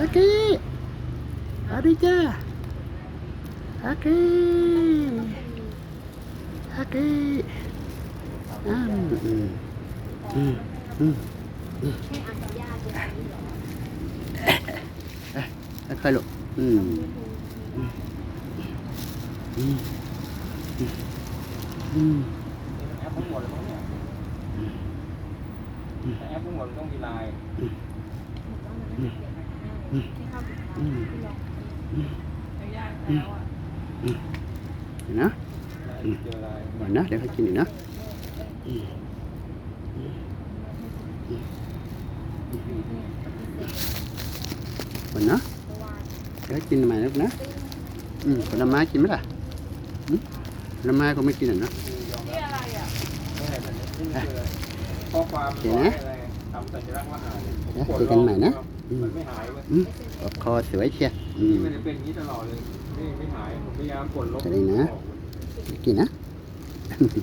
โอเคเอาดีจ้าโอเคโอเคอืมอืมอืมอืมให้อากับย่าดูค่อยๆลูกอืมอืมอืมอืมแอปทั้งหมดเลยมั้งเนี่ยแต่แอปทั้งหมดมันต้องมีไลน์ใเข้าถึงอืมที่ลองเห็นนะไลน์เจอไลน์ก่อนนะเดี๋ยวให้กินอีกนะอืมก่อนนะเดี๋ยวให้กินใหม่ลูกนะอืมผลไม้กินไหมล่ะผลไม้ก็ไม่กินหรอกนะคือยอมรับไม่ได้แต่นี่คือข้อความเห็นอะไรทำสัญลักษณ์ว่าหายเดี๋ยวเจอกันใหม่นะ อืมมันไม่หายเว้ยอืมออกคอสวยเชียอืมนี่มันจะเป็นอย่างนี้ตลอดเลยไม่ไม่หายผมพยายามกดลบจะได้นะ ออกกินนะไปเลย